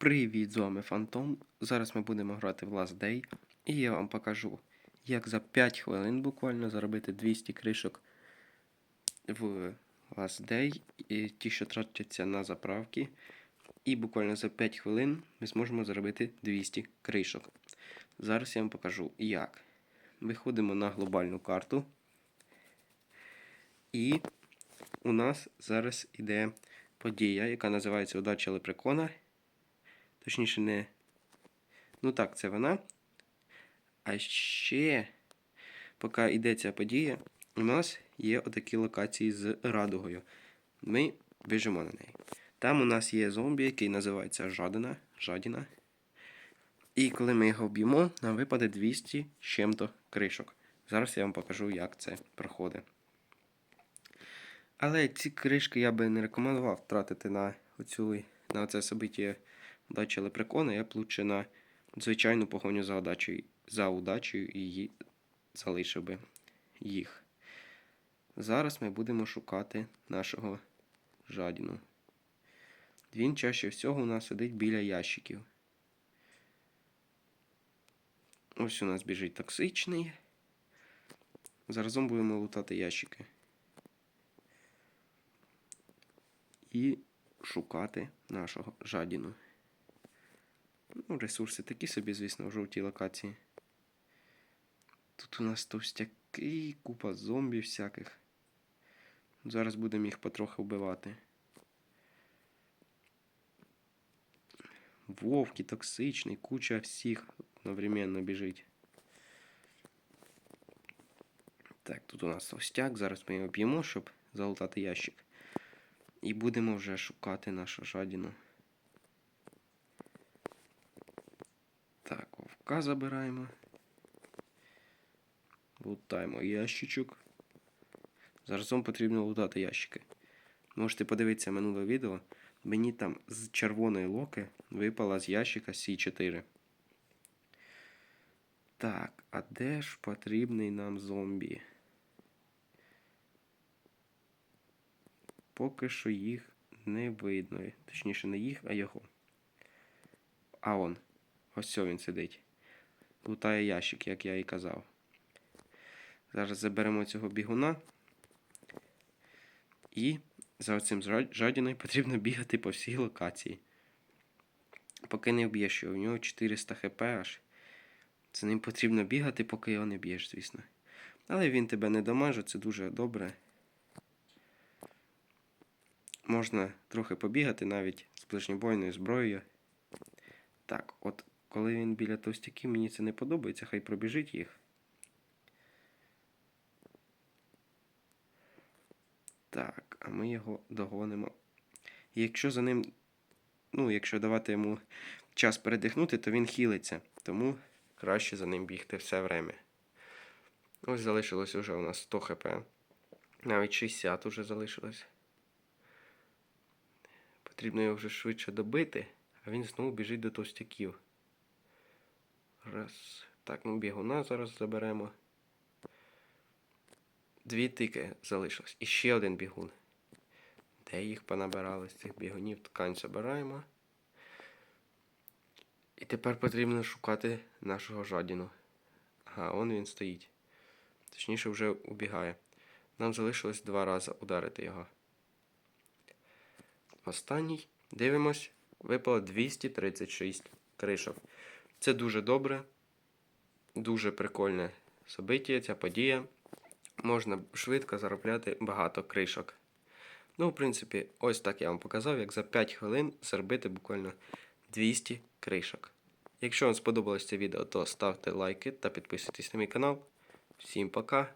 Привіт, з вами Фантом. Зараз ми будемо грати в Last Day, і я вам покажу, як за 5 хвилин буквально заробити 200 кришок в Last Day, і ті, що тратяться на заправки. І буквально за 5 хвилин ми зможемо заробити 200 кришок. Зараз я вам покажу, як. Виходимо на глобальну карту. І у нас зараз іде подія, яка називається Удача Лепрекона. Точніше, не. Ну так, це вона. А ще, поки йде ця подія, у нас є отакі локації з радугою. Ми біжимо на неї. Там у нас є зомбі, який називається Жадина. Жадіна. І коли ми його б'ємо, нам випаде 200 з чим-то кришок. Зараз я вам покажу, як це проходить. Але ці кришки я би не рекомендував тратити на оцю, на оце собиття удачі лепрекона. Я б на звичайну погоню за удачею, за удачею і її залишив би їх. Зараз ми будемо шукати нашого жадіну. Він чаще всього у нас сидить біля ящиків. Ось у нас біжить токсичний. Заразом будемо лутати ящики. І шукати нашого жадіну. Ну, ресурси такі собі, звісно, в жовтій локації. Тут у нас товстяки, купа зомбі всяких. Зараз будемо їх потрохи вбивати. Вовки, токсичний, куча всіх одновременно біжить. Так, тут у нас товстяк. Зараз ми його б'ємо, щоб залутати ящик. І будемо вже шукати нашу жадіну. Так, вовка забираємо. Лутаємо ящичок. Зараз потрібно лутати ящики. Можете подивитися минуле відео. Мені там з червоної локи випала з ящика С4. Так, а де ж потрібний нам зомбі? Поки що їх не видно. Точніше, не їх, а його. А он. Ось він сидить. Лутає ящик, як я і казав. Зараз заберемо цього бігуна. І за цим жадіною потрібно бігати по всій локації. Поки не вб'єш його, у нього 400 хп аж. За ним потрібно бігати, поки його не б'єш, звісно. Але він тебе не дамаже, це дуже добре. Можна трохи побігати навіть з ближньобойною зброєю. Так, от коли він біля товстяків, мені це не подобається, хай пробіжить їх. Так, а ми його догонимо. Якщо за ним, ну, якщо давати йому час передихнути, то він хілиться. Тому краще за ним бігти все время. Ось залишилось уже у нас 100 хп. Навіть 60 уже залишилось. Потрібно його вже швидше добити, а він знову біжить до товстяків. Раз. Так, ну бігуна зараз заберемо. Дві тики залишилось. І ще один бігун. Де їх понабирали з цих бігунів? Ткань забираємо. І тепер потрібно шукати нашого жадіну. Ага, он він стоїть. Точніше, вже убігає. Нам залишилось два рази ударити його. Останній. Дивимось. Випало 236 кришок. Це дуже добре. Дуже прикольне собиття, ця подія. Можна швидко заробляти багато кришок. Ну, в принципі, ось так я вам показав, як за 5 хвилин заробити буквально 200 кришок. Якщо вам сподобалось це відео, то ставте лайки та підписуйтесь на мій канал. Всім пока!